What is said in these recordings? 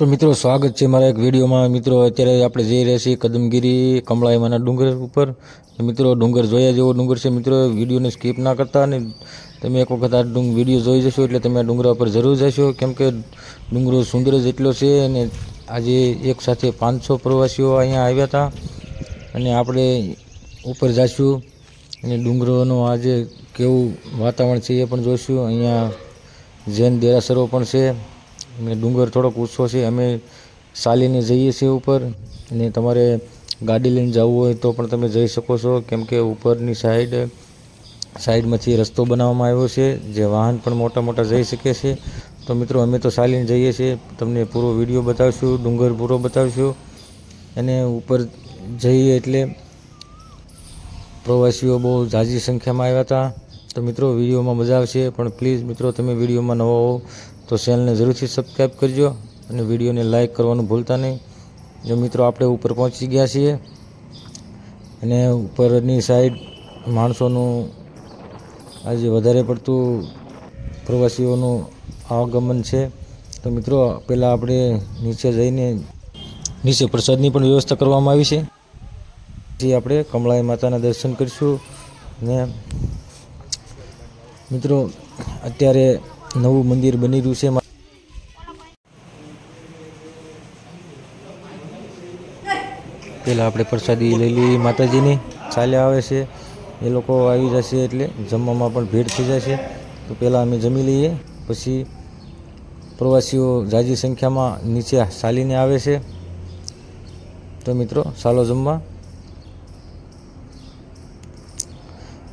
તો મિત્રો, સ્વાગત છે મારા એક વિડીયોમાં. મિત્રો, અત્યારે આપણે જઈ રહ્યા છીએ કદમગીરી કમળાઈમાના ડુંગર ઉપર. મિત્રો, ડુંગર જોયા જેવો ડુંગર છે. મિત્રો, વિડીયોને સ્કીપ ના કરતા અને તમે એક વખત આ ડુંગ વીડિયો જોઈ જશો એટલે તમે આ ડુંગરા પર જરૂર જશો. કેમ કે ડુંગરો સુંદર જ એટલો છે અને આજે એક સાથે પાંચસો પ્રવાસીઓ અહીંયા આવ્યા હતા. અને આપણે ઉપર જઈશું અને ડુંગરોનું આજે કેવું વાતાવરણ છે એ પણ જોઈશું અહીંયા જૈન દેરાસરો પણ છે. અને ડુંગર થોડોક ઊંચો છે, અમે ચાલીને જઈએ છીએ ઉપર અને તમારે ગાડી લઈને જવું હોય તો પણ તમે જઈ શકો છો. કેમ કે ઉપરની સાઈડ, સાઈડમાંથી રસ્તો બનાવવામાં આવ્યો છે, જે વાહન પણ મોટા મોટા જઈ શકે છે. તો મિત્રો, અમે તો ચાલીને જઈએ છીએ. તમને પૂરો વીડિયો બતાવશું, ડુંગર પૂરો બતાવશું. અને ઉપર જઈએ એટલે પ્રવાસીઓ બહુ ઝાઝી સંખ્યામાં આવ્યા હતા. તો મિત્રો, વિડીયોમાં મજા આવશે. પણ પ્લીઝ મિત્રો, તમે વિડીયોમાં નવા હો. તો ચેનલને જરૂરથી સબસ્ક્રાઈબ કરજો અને વિડીયોને લાઈક કરવાનું ભૂલતા નહીં. જો મિત્રો આપણે ઉપર પહોંચી ગયા છીએ અને ઉપરની સાઈડ માણસોનું આજે વધારે પડતું પ્રવાસીઓનું આવાગમન છે, તો મિત્રો પહેલાં આપણે નીચે જઈને નીચે પ્રસાદની પણ વ્યવસ્થા કરવામાં આવી છે. પછી આપણે કમળાઈ માતાના દર્શન કરીશું ને મિત્રો અત્યારે નવું મંદિર બની રહ્યું છે. પહેલાં આપણે પ્રસાદી લઈ લઈએ માતાજીની. ચાલ્યા આવે છે. એ લોકો આવી જશે એટલે જમવામાં પણ ભીડ થઈ જશે. તો પહેલાં અમે જમી લઈએ. પછી પ્રવાસીઓ જાજી સંખ્યામાં નીચે ચાલીને આવે છે. તો મિત્રો, ચાલો જમવા.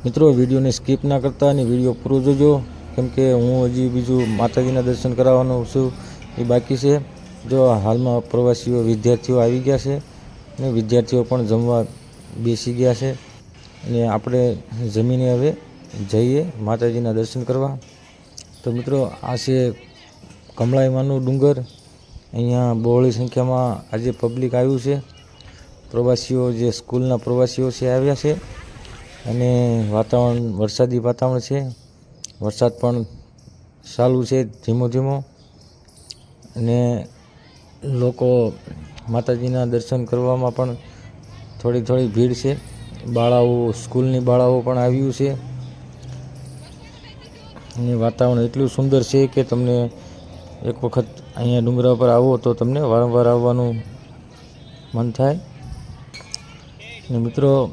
મિત્રો, વિડીયોને સ્કીપ ના કરતા અને વીડિયો પૂરો જોજો. કેમ કે હું હજી બીજું માતાજીના દર્શન કરાવવાનો છું, એ બાકી છે. જો હાલમાં પ્રવાસીઓ, વિદ્યાર્થીઓ આવી ગયા છે અને વિદ્યાર્થીઓ પણ જમવા બેસી ગયા છે અને આપણે જમીને હવે જઈએ માતાજીના દર્શન કરવા. તો મિત્રો, આ છે કમળાઈમાનું ડુંગર. અહીંયા બહોળી સંખ્યામાં આજે પબ્લિક આવ્યું છે. પ્રવાસીઓ, જે સ્કૂલના પ્રવાસીઓ છે, આવ્યા છે અને વાતાવરણ, વરસાદી વાતાવરણ છે. વરસાદ પણ ચાલુ છે ધીમો ધીમો. અને લોકો માતાજીના દર્શન કરવામાં પણ થોડી થોડી ભીડ છે. બાળાઓ, સ્કૂલની બાળાઓ પણ આવ્યું છે. અને વાતાવરણ એટલું સુંદર છે કે તમને એક વખત અહીંયા ડુંગરા પર આવો તો તમને વારંવાર આવવાનું મન થાય. ને મિત્રો,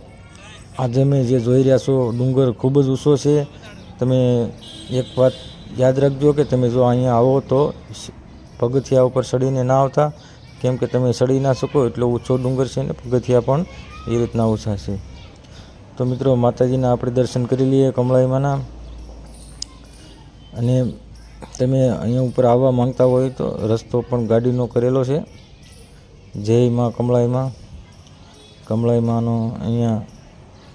આજે મેં જે જોઈ રહ્યા છો, ડુંગર ખૂબ જ ઊંચો છે. તમે એક વાત યાદ રાખજો કે તમે જો અહીંયા આવો તો પગથિયા ઉપર સડીને ના આવતા. કેમ કે તમે સડી ના શકો, એટલો ઊંચો ડુંગર છે ને પગથિયા પણ એ રીતના ઓછા છે. તો મિત્રો, માતાજીના આપણે દર્શન કરી લઈએ કમળાઈમાંના. અને તમે અહીંયા ઉપર આવવા માંગતા હોય તો રસ્તો પણ ગાડીનો કરેલો છે. જય માં કમળાઈમાં. કમળાઈમાંનો અહીંયા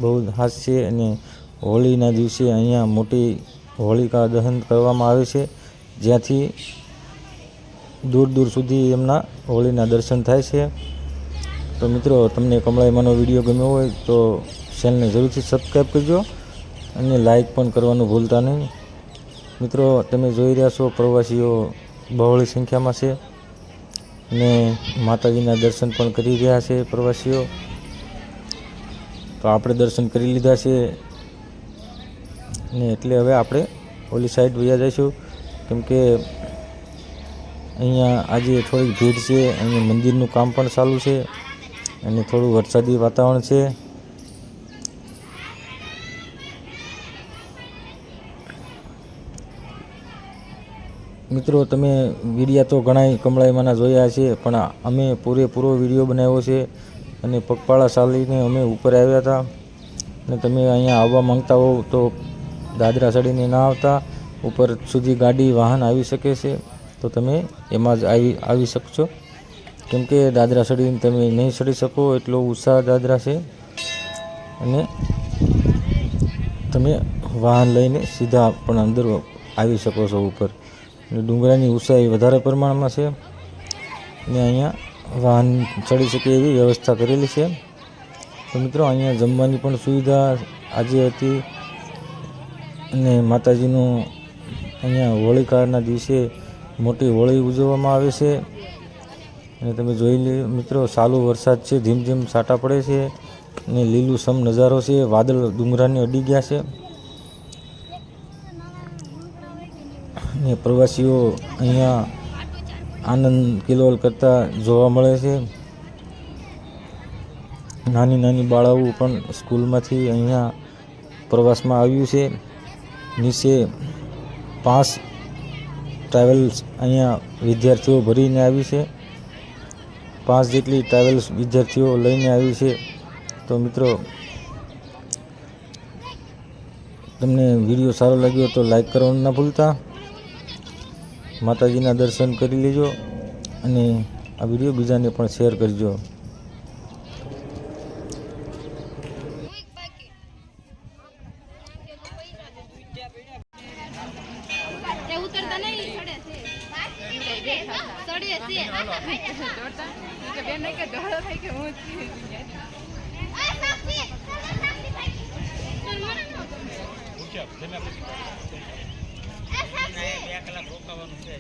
બહુ હાસ છે અને હોળીના દિવસે અહીંયા મોટી હોળિકા દહન કરવામાં આવે છે. જ્યાંથી દૂર દૂર સુધી એમના હોળીના દર્શન થાય છે. તો મિત્રો, તમને કમળાઈમાંનો વીડિયો ગમ્યો હોય તો ચેનલને જરૂરથી સબસ્ક્રાઈબ કરજો અને લાઈક પણ કરવાનું ભૂલતા નહીં. મિત્રો, તમે જોઈ રહ્યા છો પ્રવાસીઓ બહોળી સંખ્યામાં છે અને માતાજીના દર્શન પણ કરી રહ્યા છે પ્રવાસીઓ. તો આપણે દર્શન કરી લીધા છે. ને એટલે હવે આપણે ઓલી સાઈડ વયા જઈશું. કેમકે અહીંયા આજે થોડીક ભીડ છે, અહીંયા મંદિરનું કામ પણ ચાલુ છે અને થોડું વરસાદી વાતાવરણ છે. મિત્રો, તમે વિડીયા તો ઘણા કમળાઈમાંના જોયા છે પણ અમે પૂરેપૂરો વીડિયો બનાવ્યો છે અને પગપાળા ચાલીને અમે ઉપર આવ્યા હતા. અને તમે અહીંયા આવવા માંગતા હોવ તો દાદરા ચડીને ના આવતા, ઉપર સુધી ગાડી, વાહન આવી શકે છે, તો તમે એમાં જ આવી આવી શકશો. કેમ કે દાદરા ચડીને તમે નહીં ચડી શકો, એટલો ઉત્સાહ દાદરા છે. અને તમે વાહન લઈને સીધા પણ અંદર આવી શકો છો ઉપર. અને ડુંગરાની ઊંચાઈ વધારે પ્રમાણમાં છે. અને અહીંયા વાહન ચડી શકે એવી વ્યવસ્થા કરેલી છે. તો મિત્રો, અહીંયા જમવાની પણ સુવિધા આજે હતી. અને માતાજીનું અહીંયા હોળિકાના દિવસે મોટી હોળી ઉજવવામાં આવે છે. અને તમે જોઈ લે મિત્રો, સાલો વરસાદ છે, ધીમ ધીમ સાટા પડે છે અને લીલું સમ નજારો છે. વાદળ ડુંગરાને અડી ગયા છે. અને પ્રવાસીઓ અહીંયા આનંદ કિલોલ કરતા જોવા મળે છે. નાની નાની બાળાઓ પણ સ્કૂલમાંથી અહીંયા પ્રવાસમાં આવ્યું છે. નીચે પાંચ ટ્રાવેલ્સ અહીંયા વિદ્યાર્થીઓ ભરીને આવી છે. પાંચ જેટલી ટ્રાવેલ્સ વિદ્યાર્થીઓ લઈને આવી છે. તો મિત્રો, તમને વીડિયો સારો લાગ્યો તો લાઈક કરવાનું ના ભૂલતા. માતાજીના દર્શન કરી લેજો અને આ વીડિયો બીજાને પણ શેર કરજો. બે કલાક રોકાવાનું છે.